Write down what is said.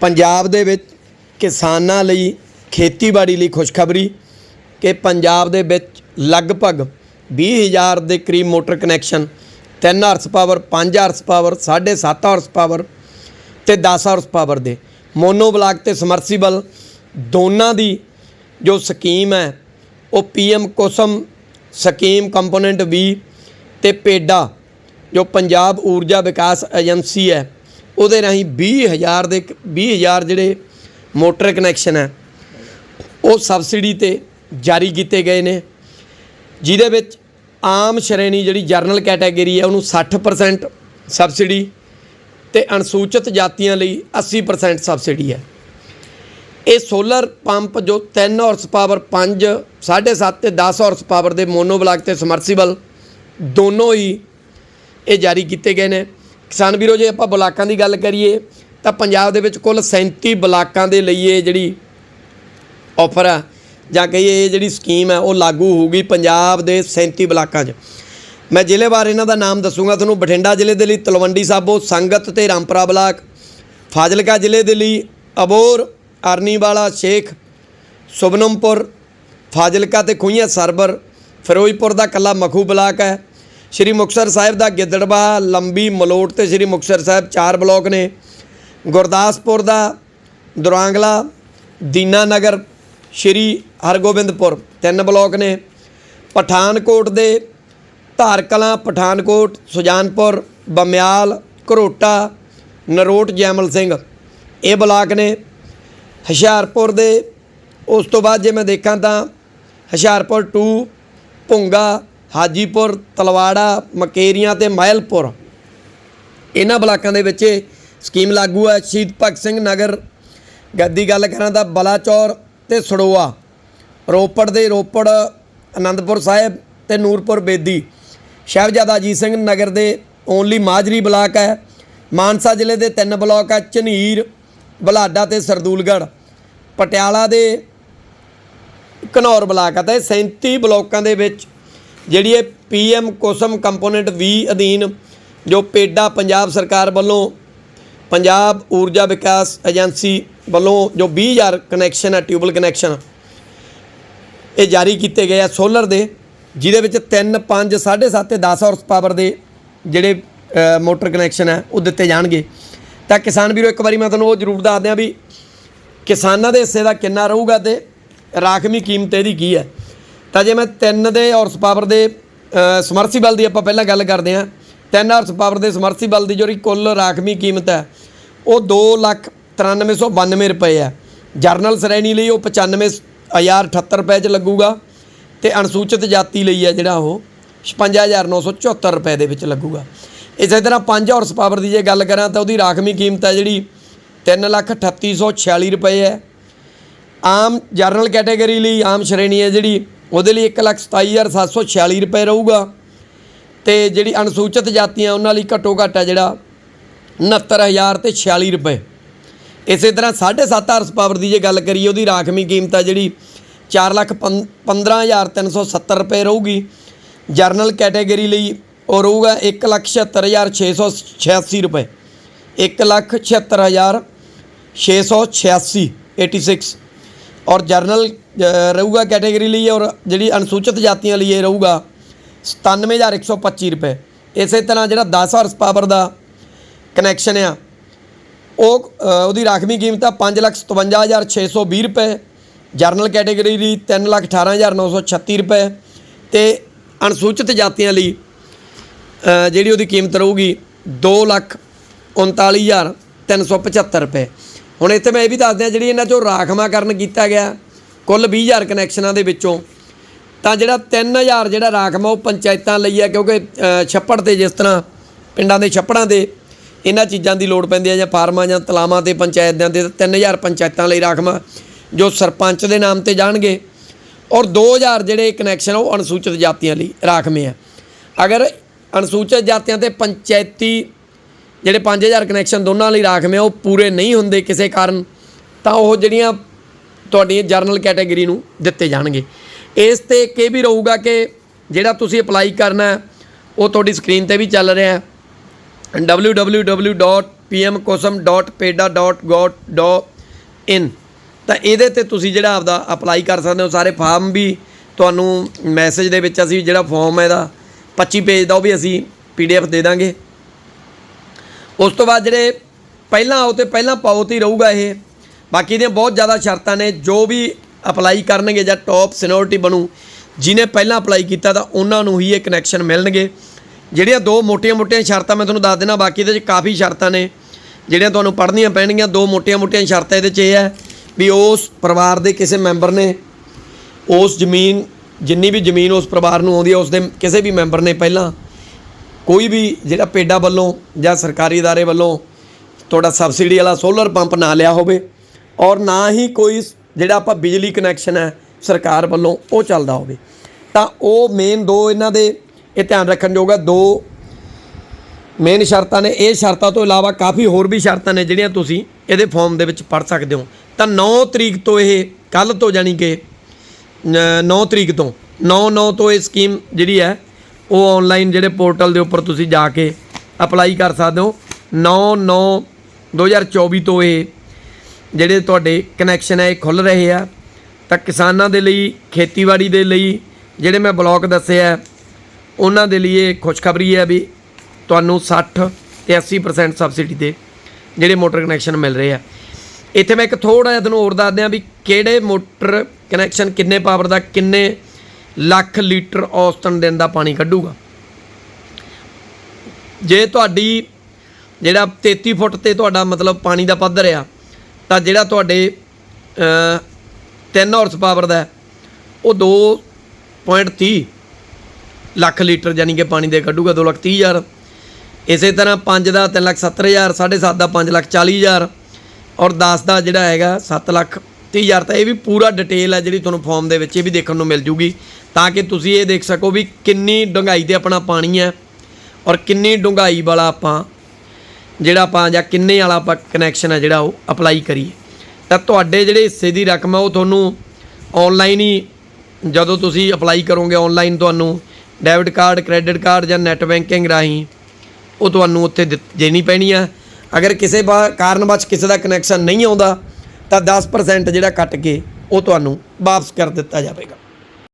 ਪੰਜਾਬ ਦੇ ਵਿੱਚ ਕਿਸਾਨਾਂ ਲਈ ਖੇਤੀਬਾੜੀ ਲਈ ਖੁਸ਼ਖਬਰੀ ਕਿ ਪੰਜਾਬ ਦੇ ਵਿੱਚ ਲਗਭਗ 20000 ਦੇ ਕਰੀਬ motor connection 3 horse power 5 horse power 7.5 horse power ਤੇ 10 ਹਾਰਸ ਪਾਵਰ ਦੇ। ਮੋਨੋ ਬਲਾਕ ਤੇ ਸਮਰਸੀਬਲ ਦੋਨਾਂ ਦੀ ਜੋ ਸਕੀਮ ਹੈ, ਉਹ ਪੀਐਮ ਕੁਸਮ ਸਕੀਮ ਕੰਪੋਨੈਂਟ 20 ਤੇ ਪੇਡਾ ਜੋ ਪੰਜਾਬ ਊਰਜਾ ਵਿਕਾਸ ਏਜੰਸੀ ਹੈ ਉਹਦੇ ਰਾਹੀਂ 20000 ਦੇ 20000 ਜਿਹੜੇ ਮੋਟਰ ਕਨੈਕਸ਼ਨ ਹੈ, ਉਹ ਸਬਸਿਡੀ ਤੇ ਜਾਰੀ ਕੀਤੇ ਗਏ ਨੇ। ਜਿਹਦੇ ਵਿੱਚ ਆਮ ਸ਼੍ਰੇਣੀ ਜਿਹੜੀ ਜਰਨਲ ਕੈਟਾਗਰੀ ਹੈ, ਉਹਨੂੰ 60% ਸਬਸਿਡੀ ਤੇ ਅਨੁਸੂਚਿਤ ਜਾਤੀਆਂ ਲਈ 80% ਸਬਸਿਡੀ ਹੈ। ਇਹ ਸੋਲਰ ਪੰਪ ਜੋ 3 ਹਾਰਸ ਪਾਵਰ 5 7.5 ਤੇ 10 ਹਾਰਸ ਪਾਵਰ ਦੇ ਮੋਨੋ ਬਲਾਕ ਤੇ ਸਮਰਸੀਬਲ ਦੋਨੋਂ ਹੀ ਇਹ ਜਾਰੀ ਕੀਤੇ ਗਏ ਨੇ। ਕਿਸਾਨ ਵੀਰੋ, ਜੇ ਆਪਾਂ ਬਲਾਕਾਂ ਦੀ ਗੱਲ ਕਰੀਏ, ਤਾਂ ਪੰਜਾਬ ਦੇ ਵਿੱਚ ਕੁੱਲ 37 ਬਲਾਕਾਂ ਦੇ ਲਈ ਇਹ ਜਿਹੜੀ ਆਫਰ ਆ, ਜਾਂ ਕਹੀਏ ਇਹ ਜਿਹੜੀ ਸਕੀਮ ਹੈ ਉਹ ਲਾਗੂ ਹੋਊਗੀ ਪੰਜਾਬ ਦੇ 37 ਬਲਾਕਾਂ 'ਚ। ਮੈਂ ਜ਼ਿਲ੍ਹੇ ਬਾਰੇ ਇਹਨਾਂ ਦਾ ਨਾਮ ਦੱਸੂਗਾ, ਤੁਹਾਨੂੰ ਬਠਿੰਡਾ ਜ਼ਿਲ੍ਹੇ ਦੇ ਲਈ, ਤਲਵੰਡੀ ਸਾਬੋ, ਸੰਗਤ ਤੇ ਰਾਮਪੁਰਾ ਬਲਾਕ, ਫਾਜ਼ਿਲਕਾ ਜ਼ਿਲ੍ਹੇ ਦੇ ਲਈ ਅਬੋਰ ਅਰਨੀਵਾਲਾ, ਸ਼ੇਖ, ਸੁਬਨਮਪੁਰ, ਫਾਜ਼ਿਲਕਾ ਤੇ ਖੂਹੀਆਂ ਸਰਬਰ, ਫਿਰੋਜ਼ਪੁਰ ਦਾ ਕੱਲਾ ਮਖੂ ਬਲਾਕ ਹੈ ਸ਼੍ਰੀ ਮੁਕਤਸਰ ਸਾਹਿਬ ਦਾ ਗਿੱਦੜਬਾਹਾ ਲੰਬੀ ਮਲੋਟ ਤੇ ਸ਼੍ਰੀ ਮੁਕਤਸਰ ਸਾਹਿਬ ਚਾਰ ਬਲਾਕ ਨੇ। ਗੁਰਦਾਸਪੁਰ ਦਾ ਦੁਰਾਂਗਲਾ ਦੀਨਾ ਨਗਰ ਸ਼੍ਰੀ ਹਰਗੋਬਿੰਦਪੁਰ ਤਿੰਨ ਬਲਾਕ ਨੇ। ਪਠਾਨਕੋਟ ਦੇ ਧਾਰਕਲਾਂ, ਪਠਾਨਕੋਟ, ਸੁਜਾਨਪੁਰ, ਬਮਿਆਲ, ਘਰੋਟਾ, ਨਰੋਟ, ਜੈਮਲ ਸਿੰਘ ਇਹ ਬਲਾਕ ਨੇ। ਹੁਸ਼ਿਆਰਪੁਰ ਦੇ, ਉਸ ਤੋਂ ਬਾਅਦ ਜੇ ਮੈਂ ਦੇਖਾਂ ਤਾਂ ਹੁਸ਼ਿਆਰਪੁਰ 2 ਭੁੰਗਾ ਹਾਜੀਪੁਰ, ਤਲਵਾੜਾ, ਮਕੇਰੀਆਂ ਤੇ ਮਾਇਲਪੁਰ। ਇਹਨਾਂ ਬਲਾਕਾਂ ਦੇ ਵਿੱਚ ਸਕੀਮ ਲਾਗੂ ਹੈ। ਸ਼ਹੀਦ ਭਗਤ ਸਿੰਘ ਨਗਰ, ਗੱਦੀ ਗੱਲ ਕਰਾਂ ਤਾਂ ਬਲਾਚੌਰ ਤੇ ਸੜੋਆ, ਰੋਪੜ ਦੇ ਰੋਪੜ ਆਨੰਦਪੁਰ ਸਾਹਿਬ ਤੇ ਨੂਰਪੁਰ ਬੇਦੀ। ਸ਼ਹਿਬਜ਼ਾਦਾ ਅਜੀਤ ਸਿੰਘ ਨਗਰ ਦੇ ਓਨਲੀ ਮਾਜਰੀ ਬਲਾਕ ਹੈ। ਮਾਨਸਾ ਜ਼ਿਲ੍ਹੇ ਦੇ ਤਿੰਨ ਬਲਾਕ ਹੈ। ਝਨੀਰ, ਬਲਾਡਾ ਤੇ ਸਰਦੂਲਗੜ੍ਹ। ਪਟਿਆਲਾ ਦੇ ਘਨੌਰ ਬਲਾਕ ਹੈ ਤਾਂ ਇਹ 37 ਬਲਾਕਾਂ ਦੇ ਵਿੱਚ ਜਿਹੜੀ ਇਹ ਪੀਐਮ ਕੋਸਮ ਕੰਪੋਨੈਂਟ 20 ਅਧੀਨ ਜੋ ਪੇਡਾ ਪੰਜਾਬ ਸਰਕਾਰ ਵੱਲੋਂ ਪੰਜਾਬ ਊਰਜਾ ਵਿਕਾਸ ਏਜੰਸੀ ਵੱਲੋਂ ਜੋ 20000 ਕਨੈਕਸ਼ਨ ਹੈ ਟਿਊਬਲ ਕਨੈਕਸ਼ਨ ਇਹ ਜਾਰੀ ਕੀਤੇ ਗਏ ਆ ਸੋਲਰ ਦੇ, ਜਿਹਦੇ ਵਿੱਚ 3 5 7.5 ਤੇ 10 ਹਾਰਸ ਪਾਵਰ ਦੇ ਜਿਹੜੇ ਮੋਟਰ ਕਨੈਕਸ਼ਨ ਹੈ, ਉਹ ਦਿੱਤੇ ਜਾਣਗੇ। ਤਾਂ ਕਿਸਾਨ ਵੀਰੋ, ਇੱਕ ਵਾਰੀ ਮੈਂ ਤੁਹਾਨੂੰ ਉਹ ਜ਼ਰੂਰ ਦੱਸ ਦਿਆਂ ਵੀ ਕਿਸਾਨਾਂ ਦੇ ਹਿੱਸੇ ਦਾ ਕਿੰਨਾ ਰਹੂਗਾ ਤੇ ਰਾਖਵੀਂ ਕੀਮਤ ਇਹਦੀ ਕੀ ਹੈ? ਤਾਂ ਜੇ ਮੈਂ 3 ਦੇ ਹਾਰਸ ਪਾਵਰ ਦੇ ਸਮਰਸੀਬਲ ਦੀ ਆਪਾਂ ਪਹਿਲਾਂ ਗੱਲ ਕਰਦੇ ਹਾਂ। 3 ਹਾਰਸ ਪਾਵਰ ਦੇ ਸਮਰਸੀਬਲ ਦੀ ਜਿਹੜੀ ਕੁੱਲ ਰਾਖਵੀਂ ਕੀਮਤ ਹੈ ਉਹ 2,93,992 ਰੁਪਏ ਹੈ। ਜਰਨਲ ਸ਼੍ਰੇਣੀ ਲਈ ਉਹ 95,078 ਰੁਪਏ 'ਚ ਲੱਗੂਗਾ ਤੇ ਅਨੁਸੂਚਿਤ ਜਾਤੀ ਲਈ ਹੈ ਜਿਹੜਾ ਉਹ 55974 ਰੁਪਏ ਦੇ ਵਿੱਚ ਲੱਗੂਗਾ। ਇਸੇ ਤਰ੍ਹਾਂ 5 ਹਾਰਸ ਪਾਵਰ ਦੀ ਜੇ ਗੱਲ ਕਰਾਂ ਤਾਂ ਉਹਦੀ ਰਾਖਵੀਂ ਕੀਮਤ ਹੈ ਜਿਹੜੀ 3,3846 ਰੁਪਏ ਹੈ। ਆਮ ਜਰਨਲ ਕੈਟਾਗਰੀ ਲਈ ਆਮ ਸ਼੍ਰੇਣੀ ਹੈ ਜਿਹੜੀ ਉਹਦੇ ਲਈ 1,27,746 ਰੁਪਏ ਰਹੂਗਾ। ਤੇ ਜਿਹੜੀ ਅਨੁਸੂਚਿਤ ਜਾਤੀਆਂ ਉਹਨਾਂ ਲਈ ਘੱਟੋ ਘੱਟ ਹੈ ਜਿਹੜਾ 69,000 ਤੇ 46 ਰੁਪਏ। ਇਸੇ ਤਰ੍ਹਾਂ 7.5 ਹਾਰਸ ਪਾਵਰ ਦੀ ਜੇ ਗੱਲ ਕਰੀਏ ਉਹਦੀ ਰਾਖਵੀਂ ਕੀਮਤ ਆ ਜਿਹੜੀ 4,15,370 ਰੁਪਏ ਰਹੂਗੀ। ਜਰਨਲ ਕੈਟਾਗਰੀ ਲਈ ਉਹ ਰਹੂਗਾ 1,76,686 ਰੁਪਏ। 1,76,686 86 ਔਰ ਜਰਨਲ ਅ, ਰਹੂਗਾ ਕੈਟਾਗਰੀ ਲਈ ਔਰ ਜਿਹੜੀ ਅਨੁਸੂਚਿਤ ਜਾਤੀਆਂ ਲਈ ਇਹ ਰਹੂਗਾ 97125 ਰੁਪਏ। ਇਸੇ ਤਰ੍ਹਾਂ ਜਿਹੜਾ 10 ਹਾਰਸ ਪਾਵਰ ਦਾ ਕਨੈਕਸ਼ਨ ਆ ਉਹ ਉਹਦੀ ਰਾਖਵੀਂ ਕੀਮਤ ਆ 557620 ਰੁਪਏ। ਜਰਨਲ ਕੈਟਾਗਰੀ ਲਈ 318936 ਰੁਪਏ ਤੇ ਅਨੁਸੂਚਿਤ ਜਾਤੀਆਂ ਲਈ ਜਿਹੜੀ ਉਹਦੀ ਕੀਮਤ ਰਹੂਗੀ 239375 ਰੁਪਏ। ਹੁਣ ਇੱਥੇ ਮੈਂ ਇਹ ਵੀ ਦੱਸ ਦਿਆਂ ਜਿਹੜੀ ਇਹਨਾਂ ਚੋਂ ਰਾਖਵਾਂਕਰਨ ਕੀਤਾ ਗਿਆ, ਕੁੱਲ 20000 ਕਨੈਕਸ਼ਨਾਂ ਦੇ ਵਿੱਚੋਂ, ਤਾਂ ਜਿਹੜਾ 3000 ਜਿਹੜਾ ਰਾਖਵਾਂ ਉਹ ਪੰਚਾਇਤਾਂ ਲਈ ਹੈ, ਕਿਉਂਕਿ ਛੱਪੜ ਤੇ ਜਿਸ ਤਰ੍ਹਾਂ ਪਿੰਡਾਂ ਦੇ ਛੱਪੜਾਂ ਦੇ ਇਹਨਾਂ ਚੀਜ਼ਾਂ ਦੀ ਲੋੜ ਪੈਂਦੀ ਹੈ ਜਾਂ ਫਾਰਮਾਂ ਜਾਂ ਤਲਾਵਾਂ ਤੇ ਪੰਚਾਇਤਾਂ ਦੇ 3000 ਪੰਚਾਇਤਾਂ ਲਈ ਰਾਖਵਾਂ, ਜੋ ਸਰਪੰਚ ਦੇ ਨਾਮ ਤੇ ਜਾਣਗੇ, ਔਰ 2000 ਜਿਹੜੇ ਕਨੈਕਸ਼ਨ ਉਹ ਅਨੁਸੂਚਿਤ ਜਾਤੀਆਂ ਲਈ ਰਾਖਵੇਂ ਆ। ਅਗਰ ਅਨੁਸੂਚਿਤ ਜਾਤੀਆਂ ਤੇ ਪੰਚਾਇਤੀ ਜਿਹੜੇ 5000 ਕਨੈਕਸ਼ਨ ਦੋਨਾਂ ਲਈ ਰਾਖਵੇਂ ਉਹ ਪੂਰੇ ਨਹੀਂ ਹੁੰਦੇ ਕਿਸੇ ਕਾਰਨ, ਤਾਂ ਉਹ ਜਿਹੜੀਆਂ ਤੁਹਾਡੀ ਜਰਨਲ ਕੈਟਾਗਰੀ ਨੂੰ ਦਿੱਤੇ ਜਾਣਗੇ। ਇਸ ਤੇ ਇੱਕ ਇਹ ਵੀ ਰਹੂਗਾ ਕਿ ਜਿਹੜਾ ਤੁਸੀਂ ਅਪਲਾਈ ਕਰਨਾ ਉਹ ਤੁਹਾਡੀ ਸਕਰੀਨ ਤੇ ਵੀ ਚੱਲ ਰਿਹਾ ਹੈ। pmkosam.peda.gov.in ਤਾਂ ਇਹਦੇ ਤੇ ਤੁਸੀਂ ਜਿਹੜਾ ਆਪਦਾ ਅਪਲਾਈ ਕਰ ਸਕਦੇ ਹੋ। ਸਾਰੇ ਫਾਰਮ ਵੀ ਤੁਹਾਨੂੰ ਮੈਸੇਜ ਦੇ ਵਿੱਚ ਅਸੀਂ ਜਿਹੜਾ ਫਾਰਮ ਹੈ ਇਹਦਾ 25 ਪੇਜ ਦਾ ਉਹ ਵੀ ਅਸੀਂ ਪੀਡੀਐਫ ਦੇ ਦਾਂਗੇ। ਉਸ ਤੋਂ ਬਾਅਦ ਜਿਹੜੇ ਪਹਿਲਾਂ ਆਓ ਤੇ ਪਹਿਲਾਂ ਪਾਓ ਤੇ ਹੀ ਰਹੂਗਾ ਇਹ। ਬਾਕੀ ਦੀਆਂ ਬਹੁਤ ਜ਼ਿਆਦਾ ਸ਼ਰਤਾਂ ਨੇ, ਜੋ ਵੀ ਅਪਲਾਈ ਕਰਨਗੇ ਜਾਂ ਟੌਪ ਸਿਨੋਰਿਟੀ ਬਣੂ, ਜਿਹਨੇ ਪਹਿਲਾਂ ਅਪਲਾਈ ਕੀਤਾ ਤਾਂ ਉਹਨਾਂ ਨੂੰ ਹੀ ਇਹ ਕਨੈਕਸ਼ਨ ਮਿਲਣਗੇ। ਜਿਹੜੀਆਂ ਦੋ ਮੋਟੀਆਂ-ਮੋਟੀਆਂ ਸ਼ਰਤਾਂ ਮੈਂ ਤੁਹਾਨੂੰ ਦੱਸ ਦੇਣਾ ਬਾਕੀ ਇਹਦੇ 'ਚ ਕਾਫੀ ਸ਼ਰਤਾਂ ਨੇ। ਜਿਹੜੀਆਂ ਤੁਹਾਨੂੰ ਪੜ੍ਹਨੀਆਂ ਪੈਣਗੀਆਂ, ਦੋ ਮੋਟੀਆਂ-ਮੋਟੀਆਂ ਸ਼ਰਤਾਂ ਇਹਦੇ 'ਚ ਇਹ ਹੈ ਵੀ ਉਸ ਪਰਿਵਾਰ ਦੇ ਕਿਸੇ ਮੈਂਬਰ ਨੇ, ਉਸ ਜ਼ਮੀਨ, ਜਿੰਨੀ ਵੀ ਜ਼ਮੀਨ ਉਸ ਪਰਿਵਾਰ ਨੂੰ ਆਉਂਦੀ ਹੈ ਉਸ ਦੇ ਕਿਸੇ ਵੀ ਮੈਂਬਰ ਨੇ ਪਹਿਲਾਂ ਕੋਈ ਵੀ ਜਿਹੜਾ ਪੇਡਾ ਵੱਲੋਂ ਜਾਂ ਸਰਕਾਰੀ ادارے ਵੱਲੋਂ ਤੁਹਾਡਾ ਸਬਸਿਡੀ ਵਾਲਾ ਸੋਲਰ ਪੰਪ ਨਾ ਲਿਆ ਹੋਵੇ ਔਰ ਨਾ ਹੀ ਕੋਈ ਜਿਹੜਾ ਆਪਾਂ ਬਿਜਲੀ ਕਨੈਕਸ਼ਨ ਹੈ ਸਰਕਾਰ ਵੱਲੋਂ ਉਹ ਚੱਲਦਾ ਹੋਵੇ ਤਾਂ ਉਹ ਮੇਨ ਦੋ ਇਹਨਾਂ ਦੇ ਇਹ ਧਿਆਨ ਰੱਖਣ ਯੋਗ ਹੈ ਦੋ ਮੇਨ ਸ਼ਰਤਾਂ ਨੇ ਇਹ ਸ਼ਰਤਾਂ ਤੋਂ ਇਲਾਵਾ ਕਾਫੀ ਹੋਰ ਵੀ ਸ਼ਰਤਾਂ ਨੇ ਜਿਹੜੀਆਂ ਤੁਸੀਂ ਇਹਦੇ ਫਾਰਮ ਦੇ ਵਿੱਚ ਪੜ੍ਹ ਸਕਦੇ ਹੋ ਤਾਂ 9 ਤਰੀਕ ਤੋਂ ਇਹ ਕੱਲ ਤੋਂ ਜਾਣੀ ਕਿ 9 ਤਰੀਕ ਤੋਂ 9-9 ਤੋਂ ਇਹ ਸਕੀਮ ਜਿਹੜੀ ਹੈ ਉਹ ਆਨਲਾਈਨ ਜਿਹੜੇ ਪੋਰਟਲ ਦੇ ਉੱਪਰ ਤੁਸੀਂ ਜਾ ਕੇ ਅਪਲਾਈ ਕਰ ਸਕਦੇ ਹੋ। 9-9 2024 ਤੋਂ ਇਹ ਜਿਹੜੇ ਤੁਹਾਡੇ ਕਨੈਕਸ਼ਨ ਹੈ ਇਹ ਖੁੱਲ ਰਹੇ ਆ। ਤਾਂ ਕਿਸਾਨਾਂ ਦੇ ਲਈ, ਖੇਤੀਬਾੜੀ ਦੇ ਲਈ ਜਿਹੜੇ ਮੈਂ ਬਲਾਕ ਦੱਸਿਆ ਉਹਨਾਂ ਦੇ ਲਈ ਇਹ ਖੁਸ਼ਖਬਰੀ ਹੈ ਵੀ ਤੁਹਾਨੂੰ 60 ਤੇ 80% ਸਬਸਿਡੀ 'ਤੇ ਜਿਹੜੇ ਮੋਟਰ ਕਨੈਕਸ਼ਨ ਮਿਲ ਰਹੇ ਆ। ਇੱਥੇ ਮੈਂ ਇੱਕ ਥੋੜਾ ਜਿਹਾ ਤੁਹਾਨੂੰ ਹੋਰ ਦੱਸ ਦਿਆਂ ਵੀ ਕਿਹੜੇ ਮੋਟਰ ਕਨੈਕਸ਼ਨ ਕਿੰਨੇ ਪਾਵਰ ਦਾ, ਕਿੰਨੇ ਲੱਖ ਲੀਟਰ ਔਸਤਨ ਦਿਨ ਦਾ ਪਾਣੀ ਕੱਢੂਗਾ। ਜੇ ਤੁਹਾਡੀ ਜਿਹੜਾ 33 ਫੁੱਟ ਤੇ ਤੁਹਾਡਾ ਮਤਲਬ ਪਾਣੀ ਦਾ ਪੱਧਰ ਆ ਤਾਂ ਜਿਹੜਾ ਤੁਹਾਡੇ 3 ਹਾਰਸ ਪਾਵਰ ਦਾ ਹੈ, ਉਹ 2.30 ਲੱਖ ਲੀਟਰ ਯਾਨੀ ਕਿ ਪਾਣੀ ਦੇ ਕੱਢੂਗਾ 2 ਲੱਖ 30 ਹਜ਼ਾਰ। ਇਸੇ ਤਰ੍ਹਾਂ 5 ਦਾ 3 ਲੱਖ 70 ਹਜ਼ਾਰ 7.5 ਦਾ 5 ਲੱਖ 40 ਹਜ਼ਾਰ ਔਰ 10 ਦਾ ਜਿਹੜਾ ਹੈਗਾ 7 ਲੱਖ 30 ਹਜ਼ਾਰ। ਤਾਂ ਇਹ ਵੀ ਪੂਰਾ ਡਿਟੇਲ ਹੈ ਜਿਹੜੀ ਤੁਹਾਨੂੰ ਫਾਰਮ ਦੇ ਵਿੱਚ ਇਹ ਵੀ ਦੇਖਣ ਨੂੰ ਮਿਲ ਜੂਗੀ। ਤਾਂ ਕਿ ਤੁਸੀਂ ਇਹ ਦੇਖ ਸਕੋ ਵੀ ਕਿੰਨੀ ਡੂੰਘਾਈ ਤੇ ਆਪਣਾ ਪਾਣੀ ਹੈ ਔਰ ਕਿੰਨੀ ਡੂੰਘਾਈ ਵਾਲਾ ਆਪਾਂ ਜਿਹੜਾ ਆਪਾਂ ਜਾਂ ਕਿੰਨੇ ਵਾਲਾ ਆਪਾਂ ਕਨੈਕਸ਼ਨ ਹੈ ਜਿਹੜਾ ਉਹ ਅਪਲਾਈ ਕਰੀਏ। ਤਾਂ ਤੁਹਾਡੇ ਜਿਹੜੇ ਹਿੱਸੇ ਦੀ ਰਕਮ ਹੈ ਉਹ ਤੁਹਾਨੂੰ ਆਨਲਾਈਨ ਹੀ ਜਦੋਂ ਤੁਸੀਂ ਅਪਲਾਈ ਕਰੋਗੇ ਆਨਲਾਈਨ ਤੁਹਾਨੂੰ ਡੈਬਿਟ ਕਾਰਡ ਕ੍ਰੈਡਿਟ ਕਾਰਡ ਜਾਂ ਨੈਟ ਬੈਂਕਿੰਗ ਰਾਹੀਂ ਉਹ ਤੁਹਾਨੂੰ ਉੱਥੇ ਦਿੱਤ- ਦੇਣੀ ਪੈਣੀ ਆ ਅਗਰ ਕਿਸੇ ਬਾ- ਕਾਰਨਵਸ਼ ਕਿਸੇ ਦਾ ਕਨੈਕਸ਼ਨ ਨਹੀਂ ਆਉਂਦਾ ਤਾਂ 10% ਜਿਹੜਾ ਕੱਟ ਕੇ ਉਹ ਤੁਹਾਨੂੰ ਵਾਪਸ ਕਰ ਦਿੱਤਾ ਜਾਵੇਗਾ।